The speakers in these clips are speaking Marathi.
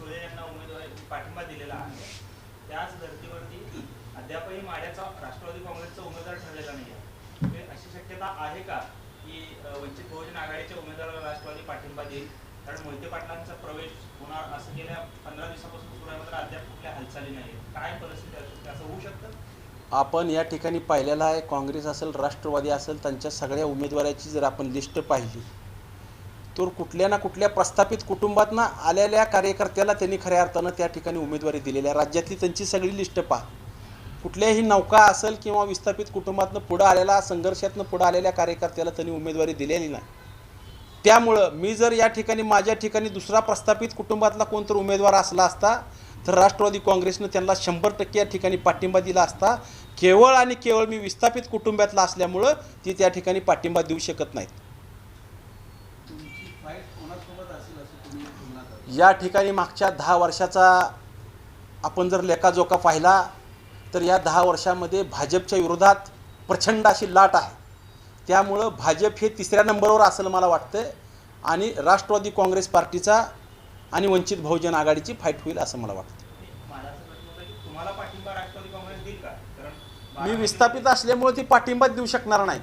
सुळे यांना उमेदवारी पाठिंबा दिलेला आहे. त्याच धर्तीवरती अद्यापही माड्याचा राष्ट्रवादी काँग्रेसचा उमेदवार ठरलेला नाही आहे अशी शक्यता आहे का की वंचित बहुजन आघाडीच्या उमेदवाराला राष्ट्रवादी पाठिंबा देईल? कारण मोहिते पाटलांचा प्रवेश होणार असं गेल्या पंधरा दिवसापासून सुरू आहे मात्र अद्याप कुठल्या हालचाली नाही काय परिस्थिती असू शकते असं होऊ शकतं? आपण या ठिकाणी पाहिलेलं आहे काँग्रेस असेल राष्ट्रवादी असेल त्यांच्या सगळ्या उमेदवाराची जर आपण लिस्ट पाहिली तर कुठल्या ना कुठल्या प्रस्थापित कुटुंबातनं आलेल्या कार्यकर्त्याला त्यांनी खऱ्या अर्थानं त्या ठिकाणी उमेदवारी दिलेली आहे. राज्यातली त्यांची सगळी लिस्ट पहा. कुठल्याही नौका असेल किंवा विस्थापित कुटुंबातनं पुढं आलेला संघर्षातनं पुढं आलेल्या कार्यकर्त्याला त्यांनी उमेदवारी दिलेली नाही. त्यामुळं मी जर या ठिकाणी माझ्या ठिकाणी दुसरा प्रस्थापित कुटुंबातला कोणतर उमेदवार असला असता तर राष्ट्रवादी काँग्रेसनं त्यांना शंभर टक्के या ठिकाणी पाठिंबा दिला असता केवळ आणि केवळ मी विस्थापित कुटुंबातला असल्यामुळं ती त्या ठिकाणी पाठिंबा देऊ शकत नाहीत तुमची फाईट कोणासोबत असेल असं तुम्ही तुलना करता या ठिकाणी मागच्या दहा वर्षाचा आपण जर लेखाजोखा पाहिला तर या दहा वर्षामध्ये भाजपच्या विरोधात प्रचंड अशी लाट आहे. त्यामुळं भाजप हे तिसऱ्या नंबरवर असेल मला वाटतं आणि राष्ट्रवादी काँग्रेस पार्टीचा आणि वंचित बहुजन आघाडीची फाईट होईल असं मला वाटतं मी विस्थापित असल्यामुळे ती पाठिंबा देऊ शकणार नाहीत.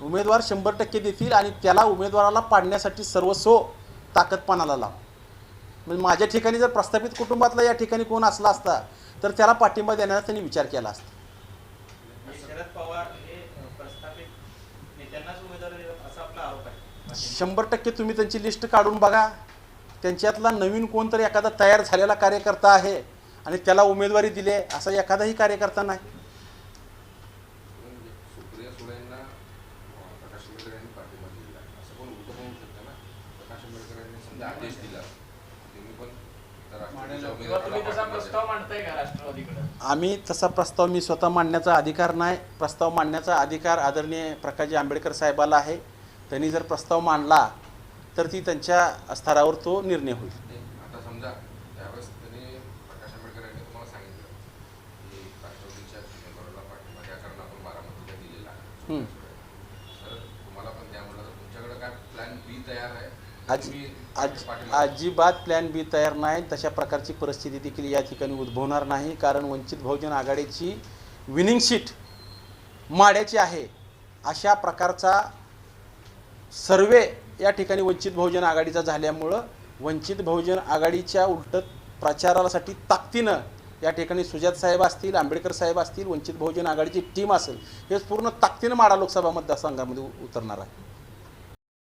उमेदवार शंभर टक्के देतील आणि त्याला उमेदवाराला पाडण्यासाठी सर्वस्व ताकदपणाला लाव. म्हणजे माझ्या ठिकाणी जर प्रस्थापित कुटुंबातला या ठिकाणी कोण असला असता तर त्याला पाठिंबा देण्याचा त्यांनी विचार केला असता. शंभर टक्के तुम्ही त्यांची लिस्ट काढून बघा. त्यांच्यातला नवीन कोणतरी एखादा तयार झालेला कार्यकर्ता आहे आणि त्याला उमेदवारी दिली आहे असा एखादाही कार्यकर्ता नाही म्हणजे सुप्रिया सुळेंना अं, प्रकाश आंबेडकर यांनी पाठिंबा दिलेला आहे असं पण उलटं होऊ शकतं ना प्रकाश आंबेडकर यांनी समजा. आदेश दिला. तुम्ही पण आम्ही तसा प्रस्ताव मी स्वतः मांडण्याचा अधिकार नाही. प्रस्ताव मांडण्याचा अधिकार आदरणीय प्रकाशजी आंबेडकर साहेबाला आहे. त्यांनी जर प्रस्ताव मांडला तर ती त्यांच्या स्तरावर तो निर्णय होईल. आता समजा त्यावेळेस त्यांनी प्रकाश आंबेडकर यांनी तुम्हाला सांगितलं की राष्ट्रवादीच्या उमेदवाराला पाठिंबा द्या कारण आपण बारामतीला दिलेला आहे हम्म. सर तुम्हाला पण द्या म्हटलं तर तुमच्याकडे काय प्लॅन बी तयार आहे आज आज. अजिबात प्लॅन बी तयार नाही. तशा प्रकारची परिस्थिती देखील या ठिकाणी उद्भवणार नाही. कारण वंचित बहुजन आघाडीची विनिंग शीट माड्याची आहे. अशा प्रकारचा सर्वे या ठिकाणी वंचित बहुजन आघाडीचा झाल्यामुळं वंचित बहुजन आघाडीच्या उलट प्रचारासाठी ताकदीनं या ठिकाणी सुजात साहेब असतील आंबेडकर साहेब असतील वंचित बहुजन आघाडीची टीम असेल हे पूर्ण ताकदीनं माडा लोकसभा मतदारसंघामध्ये उतरणार आहे.